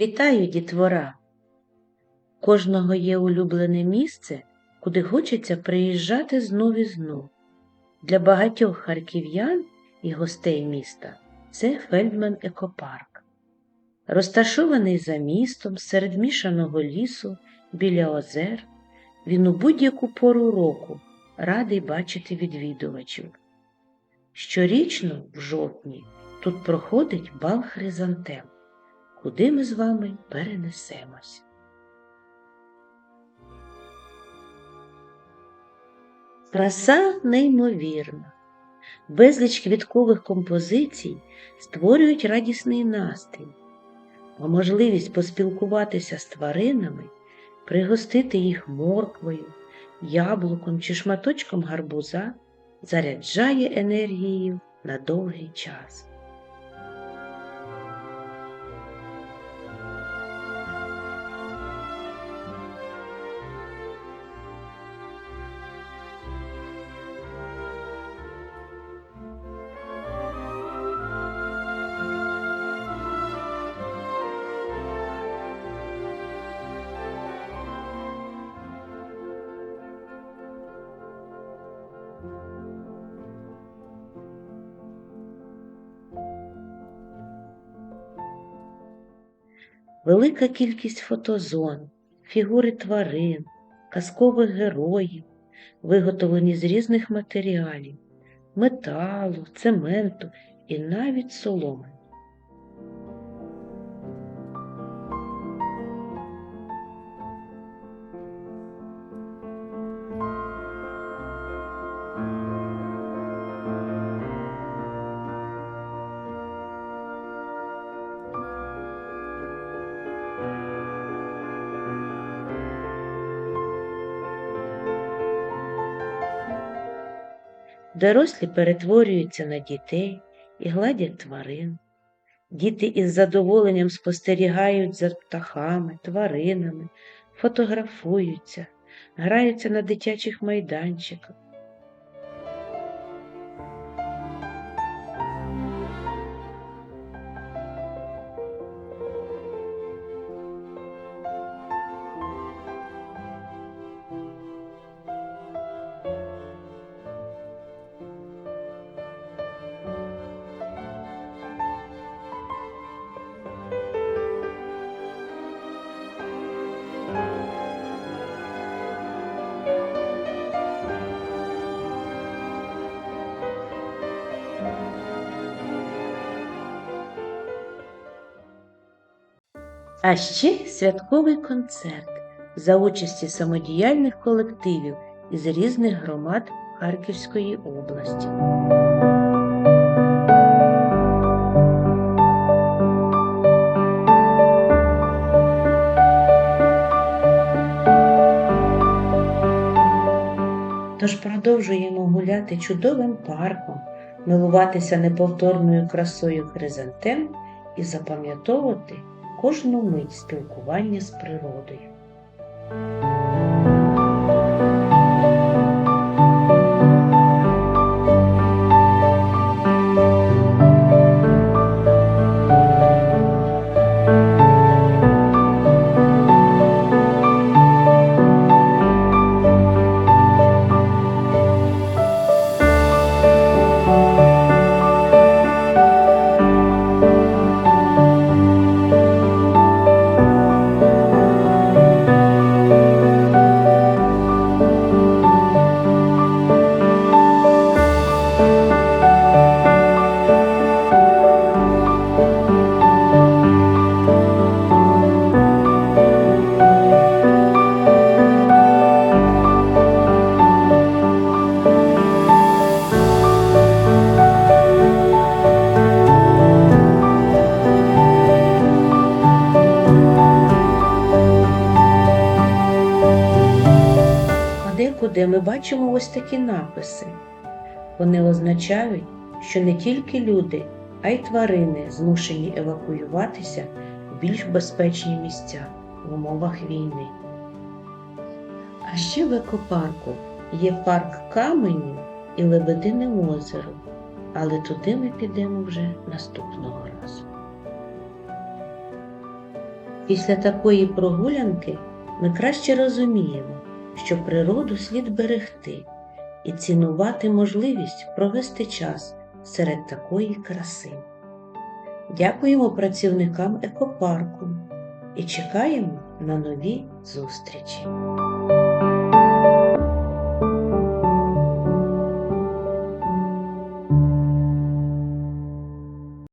Вітаю, дітвора! Кожного є улюблене місце, куди хочеться приїжджати знов і знов. Для багатьох харків'ян і гостей міста це Фельдман Екопарк. Розташований за містом серед мішаного лісу біля озер, він у будь-яку пору року радий бачити відвідувачів. Щорічно, в жовтні, тут проходить бал хризантем куди ми з вами перенесемось. Краса неймовірна. Безліч квіткових композицій створюють радісний настрій, а можливість поспілкуватися з тваринами, пригостити їх морквою, яблуком чи шматочком гарбуза заряджає енергією на довгий час. Велика кількість фотозон, фігури тварин, казкових героїв, виготовлені з різних матеріалів, металу, цементу і навіть соломи. Дорослі перетворюються на дітей і гладять тварин. Діти із задоволенням спостерігають за птахами, тваринами, фотографуються, граються на дитячих майданчиках. А ще святковий концерт за участі самодіяльних колективів із різних громад Харківської області. Тож продовжуємо гуляти чудовим парком, милуватися неповторною красою хризантем і запам'ятовувати кожну мить спілкування з природою. Подекуди ми бачимо ось такі написи. Вони означають, що не тільки люди, а й тварини змушені евакуюватися в більш безпечні місця в умовах війни. А ще в екопарку є парк каменів і Лебедине озеро, але туди ми підемо вже наступного разу. Після такої прогулянки ми краще розуміємо, що природу слід берегти і цінувати можливість провести час серед такої краси. Дякуємо працівникам екопарку і чекаємо на нові зустрічі.